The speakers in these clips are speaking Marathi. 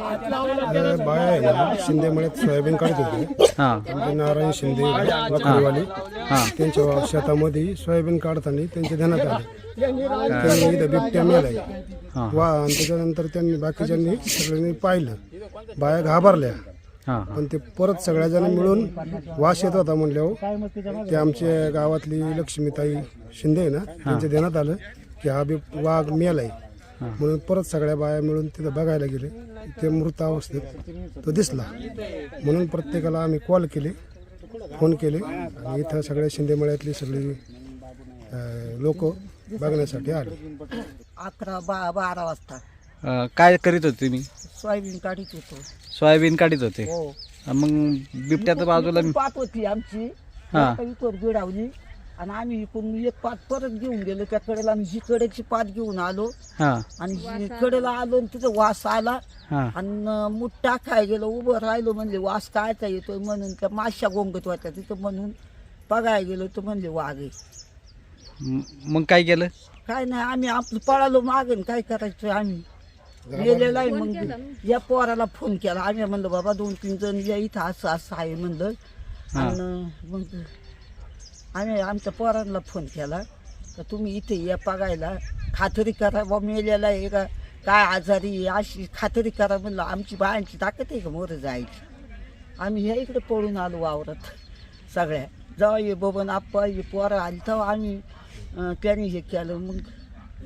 बाया आहे ना शिंदे मळ्यात सोयाबीन काढत होते. हां. आमचे नारायण शिंदे लाकूडवाले त्यांच्या शेतामध्ये सोयाबीन काढताना त्यांच्या ध्यानात आलं. त्यांनी इथं बिबट्या मेलाय. वा आणि त्याच्यानंतर त्यांनी बाकीच्यांनी सगळ्यांनी पाहिलं. बाया घाबरल्या. हां. पण ते परत सगळ्याजण मिळून वास येत होता म्हणल्यावर ते आमच्या गावातली लक्ष्मीताई शिंदे आहे ना त्यांच्या ध्यानात आलं की हा बिब वाघ मेलाय. म्हणून परत सगळ्या बाया मिळून तिथं बघायला गेले. ते मृत अवस्थेत तो दिसला. म्हणून प्रत्येकाला आम्ही कॉल केले फोन केले. आणि इथं सगळ्या शिंदे मळ्यातली सगळी लोक बघण्यासाठी आले. अकरा बा बारा वाजता. अं, काय करीत होते तुम्ही? सोयाबीन काढीत होतो. सोयाबीन काढीत होते. हो. मग बिबट्याच्या बाजूला पात होती आमची. हा. गिडावली. आणि आम्ही इकडून एक पात परत घेऊन गेलो त्या कडेला आम्ही ही कडेची पात घेऊन आलो. हां. आणि ही कडेला आलो आणि तिथं वास आला. हां. आणि मूठ टाकाय गेलो उभं राहिलो म्हणले वास कायचा येतोय? म्हणून त्या माश्या गोंगत होत्या तिथं म्हणून बघायला गेलो तर म्हणले वाघ आहे. म- मग काय केलं? काय नाही आम्ही आपलं पळालो मागून काय करायचं आम्ही? गेलेला आहे मग या पोराला फोन केला. आम्ही म्हणलं बाबा दोन तीन जण या इथं असं असं आहे म्हणलं. आणि मग आम्ही आमच्या पोरांना फोन केला. तर तुम्ही इथे या बघायला. खात्री करा बा मेलेला आहे का? काय आजारी आहे? अशी खात्री करा म्हणलं आमची बायांची ताकद आहे का मोरं जायची? आम्ही ह्या इकडे पळून आलो वावरात सगळ्या. जेव्हा ये बबन आप्पा हे पोरं आली. तेव्हा आम्ही त्यांनी हे केलं. मग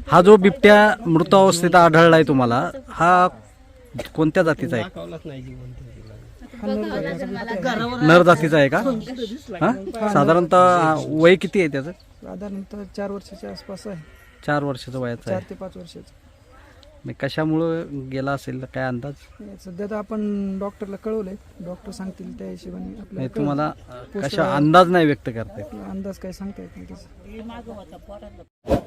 हा जो बिबट्या मृत अवस्थेत आढळलाय तुम्हाला हा कोणत्या जातीचा आहे? नर जातीचा आहे. का? हा? साधारणतः वय किती आहे त्याचं? साधारणतः चार वर्षाच्या आसपास आहे. चार वर्षाचं वयाचं चार आहे ते पाच वर्षाचं. मग कशामुळं गेला असेल? तर काय अंदाज? सध्या तर आपण डॉक्टरला कळवलंय. डॉक्टर सांगतील त्या हिशोबाने नाही आपल्याला तुम्हाला कशा अंदाज नाही व्यक्त करता. अंदाज काय सांगता येत नाही त्याचा.